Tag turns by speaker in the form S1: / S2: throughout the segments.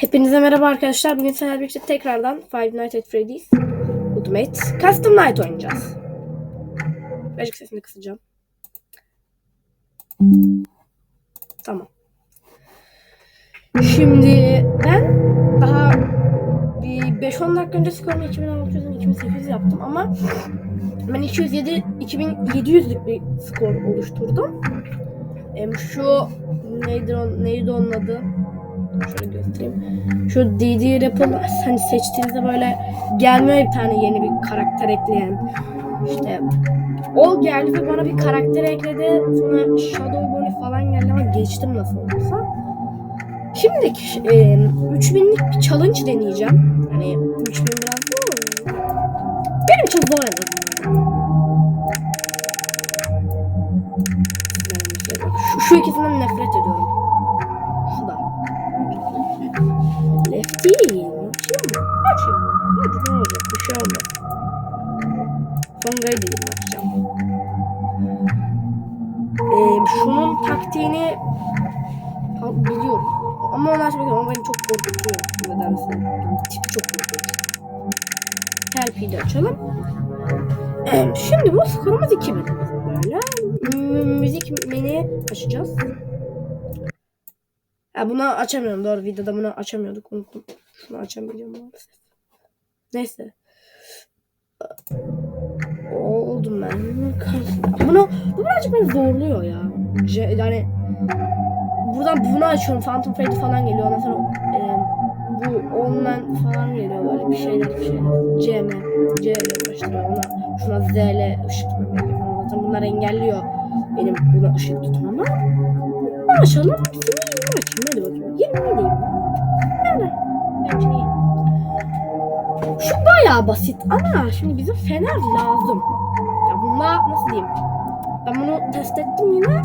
S1: Hepinize merhaba arkadaşlar. Bugün sizlerle birlikte tekrardan Five Nights at Freddy's Ultimate Custom Night oynayacağız. Birazcık sesini kısacağım. Tamam. Şimdi ben daha bir 5-10 dakika önce skorumu 2600'den 2800 yaptım ama ben 207 2700'lük bir skor oluşturdum. Şu neydi, neydi onun adı? Şöyle göstereyim. Şu DD Rapp'ı hani seçtiğinizde böyle gelmiyor bir tane yeni bir karakter ekleyen. İşte o geldi ve bana bir karakter ekledi. Sonra Shadow Bonnie falan geldi ama geçtim nasıl olursa. Şimdi e, 3000'lik bir challenge deneyeceğim. Hani 3000 biraz zor. Benim için zor en azından. Şu, şu ikisinden nefret ediyorum. Açayım mı? Açayım? Hadi ne olacak? Bir şey olmaz. Songa'yı değil açacağım. Ee, şunun taktiğini biliyorum. Ama onu açmak ama beni çok korkutuyor. Nedense. Tipi çok korkutuyor. Help'i de açalım. Şimdi bu skorumuz 2000. Böyle. M- Müzik menü açacağız. Ha bunu açamıyorum doğru videoda bunu açamıyorduk unuttum. Şunu açamayacağım maalesef. Neyse. Oldum ben. Bunu bu birazcık beni zorluyor ya. Ce- yani buradan bunu açıyorum. Phantom Freddy falan geliyor. Ondan sonra e, bu Omen falan geliyor böyle bir şeyler bir şeyler. CM. C ile başlıyor ona. Şuna Z ile ışık tutmam. Zaten bunlar engelliyor benim buna ışık tutmamı. Maşallah açayım. Hadi bakayım. 20 diyeyim. Yani bence iyi. Şu bayağı basit ama şimdi bize fener lazım. Ya bunlar nasıl diyeyim? Ben bunu test ettim yine.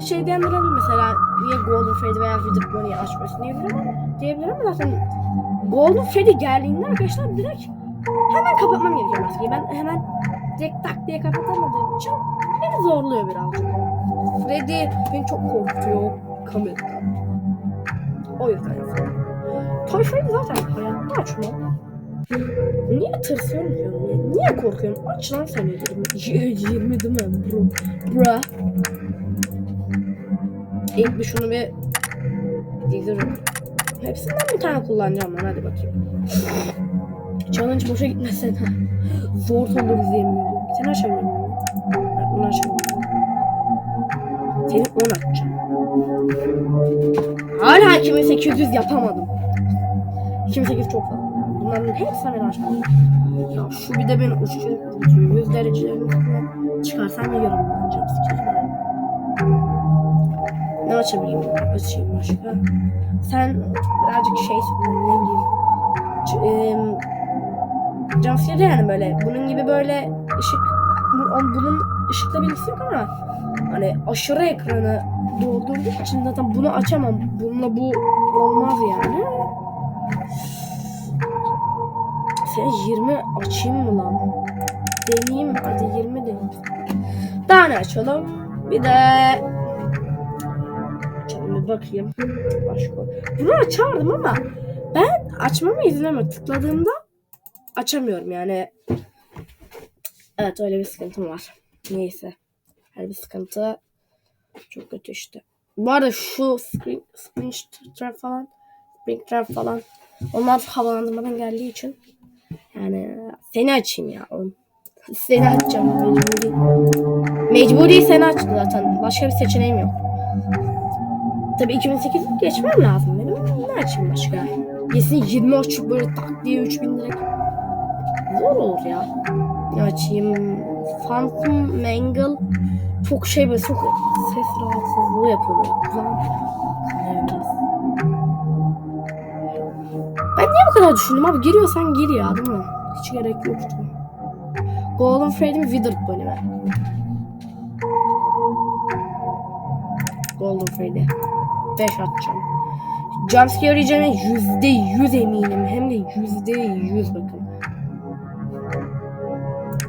S1: Şey olur mesela niye Golden Freddy veya Wither Bonnie'yi açmıyorsun diyebilir ama diyebilir ama zaten Golden Freddy geldiğinde arkadaşlar direkt hemen kapatmam gerekiyor maskeyi. Ben hemen direkt tak diye kapatamadığım için beni zorluyor birazcık. Freddy beni çok korkutuyor kameradan. O yüzden yapıyorum. Toy zaten hayatta açmam. Niye tırsıyorum ki? Niye, korkuyorum? Aç lan sen 20. 20 değil mi bro? Bra. İlk bir şunu bir diziyorum. Hepsinden bir tane kullanacağım ben hadi bakayım. Challenge boşa gitmesin. Zor olur yemin ediyorum. Seni açamıyorum. Ben bunu açamıyorum. Seni 10 açacağım. Hala 2800 yapamadım. 2800 çok fazla. Bunların hepsini ben açmadım. Ya şu bir de beni uçuyor. 100 derecelerin üstüne çıkarsam yiyorum. Ne açabileyim? Açayım başka. Sen birazcık şey ne bileyim. Jumpscare yani böyle. Bunun gibi böyle ışık bu- bunun ışıkla bilgisi yok ama hani aşırı ekranı doldurduğu için zaten bunu açamam. Bununla bu olmaz yani. Sen 20 açayım mı lan? Deneyeyim hadi 20 deneyeyim. Daha ne açalım? Bir de açalım bir bakayım. Başka. Bunu açardım ama ben açmama izin vermiyor. Tıkladığımda açamıyorum yani. Evet öyle bir sıkıntım var. Neyse. Her bir sıkıntı çok kötü işte. Bu arada şu spring, spring trap falan spring trap falan onlar havalandırmadan geldiği için yani seni açayım ya. oğlum. Seni açacağım mecburi. Mecburi seni açtı zaten. Başka bir seçeneğim yok. Tabii 2008 geçmem lazım benim. Ne açayım başka? Yesin 20 açıp böyle tak diye 3000 direkt. Zor olur ya. Ne açayım? Phantom Mangle çok şey böyle çok ses rahatsızlığı yapıyor. Ben niye bu kadar düşündüm abi? Giriyorsan gir ya değil mi? Hiç gerek yoktu. Golden Freddy Withered mi? Golden Freddy. 5 atacağım. Jumpscare yiyeceğime yüzde yüz eminim. Hem de yüzde yüz bakın.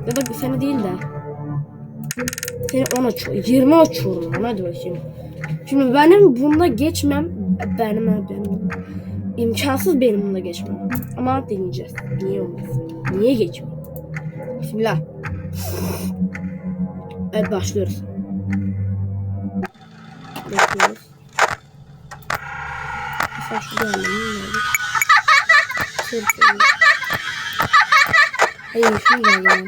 S1: Ya da seni değil de. Seni 10 açıyor. 20 açıyorum lan hadi bakayım. Şimdi benim bunda geçmem Benim benim. İmkansız benim bununla geçmem. Ama deneyeceğiz. Niye olmasın? Niye geçmiyor? Bismillah. Evet başlıyoruz. Bekliyoruz. Mesela şurada alalım. Şöyle şöyle. Hayır da alalım.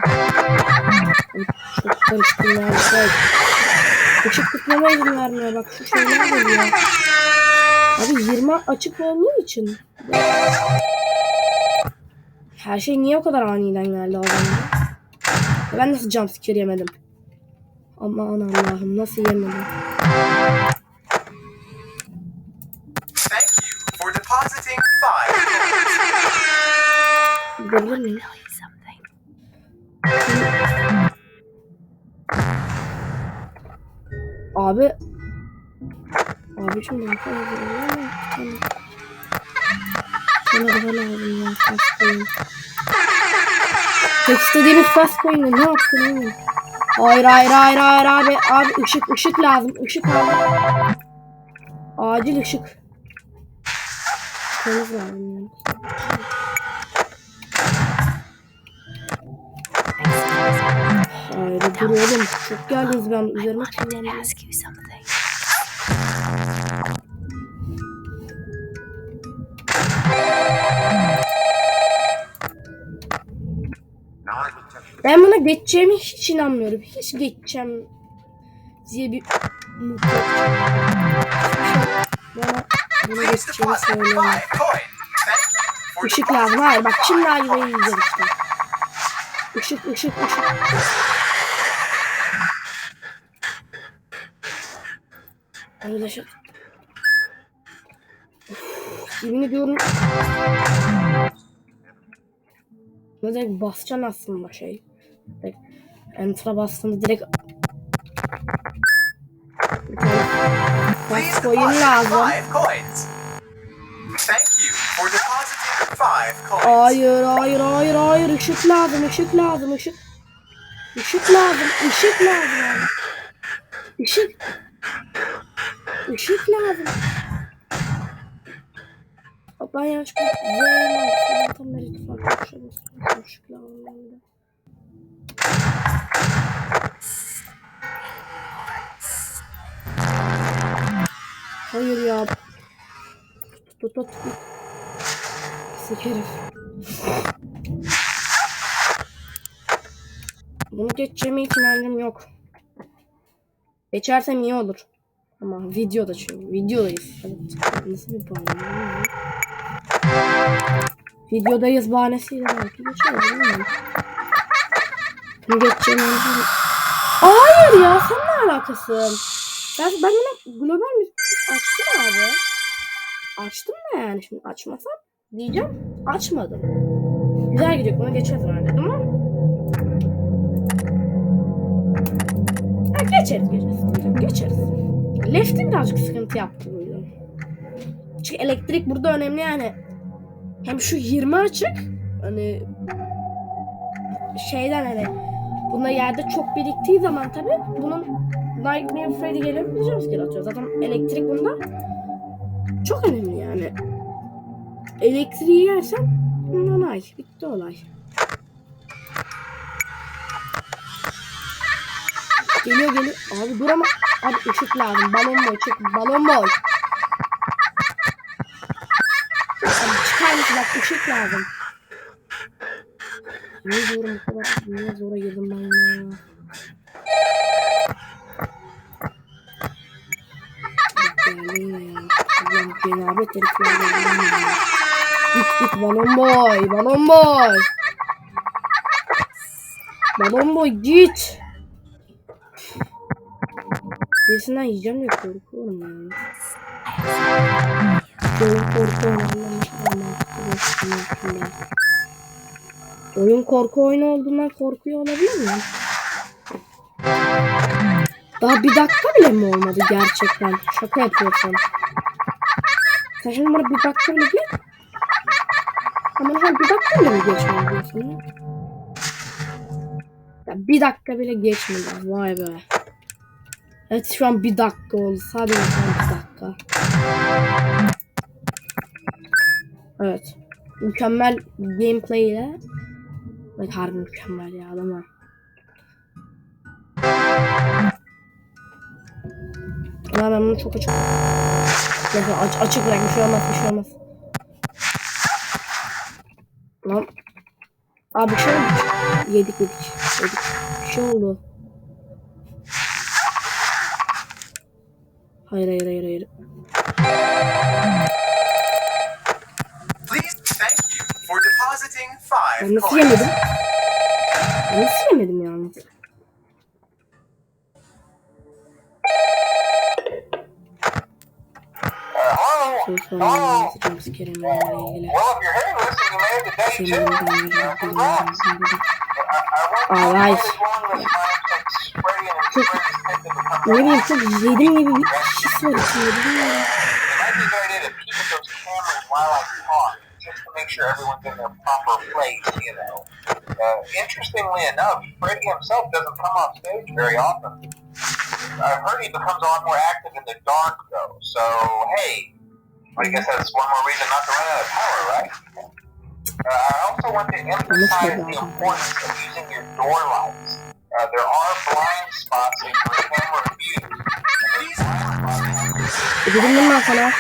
S1: Ay, Çok karıştım ya. Bak. Işık tutmama izin vermiyor. Bak şu şeyler geliyor. Abi 20 açık olduğu için. Her şey niye o kadar aniden geldi o zaman? Ya Ben nasıl jumpscare yemedim? Aman Allah'ım nasıl yemedim?
S2: Thank you for depositing five.
S1: Gidebilir miyim? Abi. Abi şimdi ne ama Sana daha lazım ya fast koyun Tek istediğimiz fast koyun ne yaptın oğlum? Hayır hayır hayır hayır abi. Abi ışık ışık lazım ışık lazım. Acil ışık. Temiz lazım yani. Hayır dur oğlum. Çok geldiniz ben üzerime
S3: something.
S1: Ben buna geçeceğimi hiç inanmıyorum. Hiç geçeceğim diye bir. Bana buna geçeceğimi söylüyorum. Işık lazım. Hayır bak şimdi ayvayı yiyeceğiz işte. Işık ışık ışık. Arkadaşlar. Yemin ediyorum. Direkt basacaksın aslında şey. Direkt Enter'a bastığında direkt koyun lazım. Hayır hayır hayır hayır ışık lazım ışık lazım ışık. Işık lazım ışık lazım. Işık. Işık lazım. Ben yanlışlıkla Z'ye sabahtan beri farklı bir şey basıyorum. Işık lazım bende. Hayır ya. Tut tut tut. Pislik herif. Bunu geçeceğime hiç inancım yok. Geçersem iyi olur. Ama videoda çünkü. Videodayız. Evet. Nasıl bir bahane? Videodayız bahanesiyle belki inancım yok. Hayır ya sen ne alakası? Ben, ben bunu global müzik açtım abi. Açtım da yani şimdi açmasam diyeceğim açmadım. Güzel gidiyor bunu geçeriz herhalde değil mi? Geçeriz geçeriz. Geçeriz. Left'i birazcık sıkıntı yaptı bu yüzden. Çünkü elektrik burada önemli yani. Hem şu 20 açık hani şeyden hani bunda yerde çok biriktiği zaman tabi bunun Nightmare Freddy bir jumpscare atıyor. Zaten elektrik bunda çok önemli yani. Elektriği yersen nanay. Bitti olay. Geliyor geliyor. Abi dur ama. Abi ışık lazım. Balon boy. Çık. Balon boy. Abi çıkar mısın? Bak ışık lazım. Ne diyorum bu kadar? Niye zora girdim ben ya? Allah'ım cenabet herifler geldin ya. Git git balon boy. Balon boy. Balon boy git. Birisinden yiyeceğim diye korkuyorum yani. Oyun korku oyunu. Oyun korku oyunu olduğundan korkuyor olabilir mi? Daha bir dakika bile mi olmadı gerçekten? Şaka yapıyorsan. Sen şimdi bana bir dakika bile bir... Ama sen bir dakika bile mi geçmedi diyorsun? Ya bir dakika bile geçmedi. Vay be. Evet şu an bir dakika oldu. Sadece bir dakika. Evet. Mükemmel gameplay ile. Bak harbi mükemmel ya adama. Ulan ben bunu çok açık. Aç, açık bırak bir şey olmaz bir şey olmaz. Lan. Abi bir şey oldu. Yedik yedik. Yedik. Bir şey oldu. Hayır hayır hayır hayır.
S2: Please, thank you for depositing
S1: Ben nasıl yemedim? Ben nasıl yemedim yalnız?
S3: Hello?
S1: Soru sormam lazım Kerem'le ilgili.
S3: Well, if you're hearing this
S1: Ne bileyim his
S3: those cameras while I talk, just to make sure everyone's in their proper place, you know. Uh, interestingly enough, Freddie himself doesn't come off stage very often. I've heard he becomes a lot more active in the dark, though. So, hey, I guess that's one more reason not to run out of power, right? Uh, I also want to emphasize the importance of using your door lights. Uh, there are blind spots in your camera view.
S2: Are
S1: E ben sana.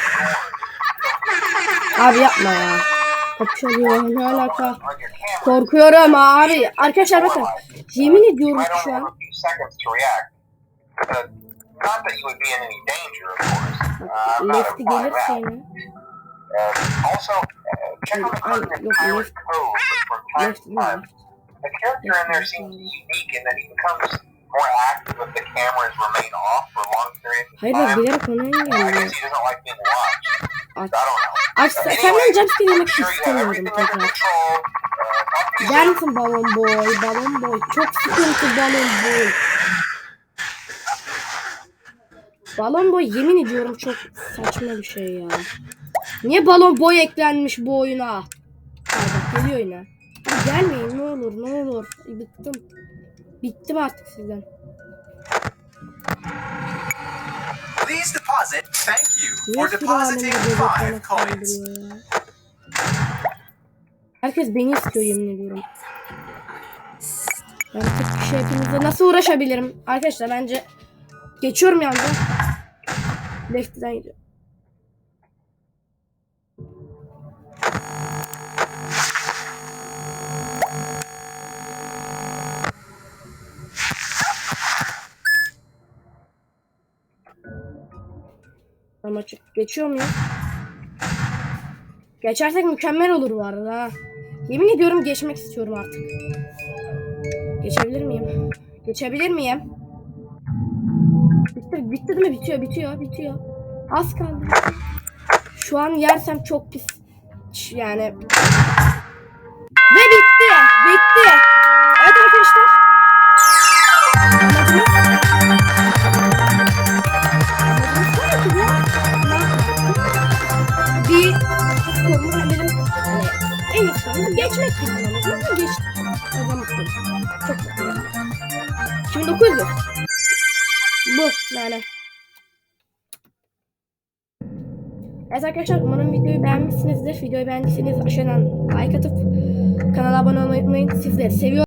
S1: Abi yapma ya. Kapı çalıyor ne alaka? Korkuyorum abi. Arkadaşlar bakın. Yemin ediyorum şu an. Lefty gelirse yine.
S3: Also, uh, check on the code from time To. The character in there seems unique in that he becomes more active if the cameras remain off for long periods of
S1: Hayır bak
S3: time.
S1: bilerek onu
S3: I
S1: engelliyor. Aç.
S3: don't know.
S1: Aç senden jumpscare yemek
S3: under
S1: tekrar.
S3: to
S1: misin balon boy? Balon boy. Çok sıkıntı balon boy. Balon boy yemin ediyorum çok saçma bir şey ya. Niye balon boy eklenmiş bu oyuna? Ay bak geliyor yine. Gelmeyin ne olur ne olur. Bıktım. Bittim artık sizden.
S2: Please deposit. Thank you for depositing five coins.
S1: Herkes beni istiyor yemin ediyorum. Ben tek bir şey hepinizle nasıl uğraşabilirim? Arkadaşlar bence geçiyorum yalnız. Lefty'den gidiyor. Ama açık. Geçiyor muyum? Geçersek mükemmel olur bu arada. ha. Yemin ediyorum geçmek istiyorum artık. Geçebilir miyim? Geçebilir miyim? Bitti, bitti değil mi? Bitiyor, bitiyor, bitiyor. Az kaldı. Şu an yersem çok pis. Yani. Ve bitti. Bitti. Evet arkadaşlar. Arkadaşlar umarım videoyu beğenmişsinizdir. Videoyu beğendiyseniz aşağıdan like atıp kanala abone olmayı unutmayın. Sizleri seviyorum.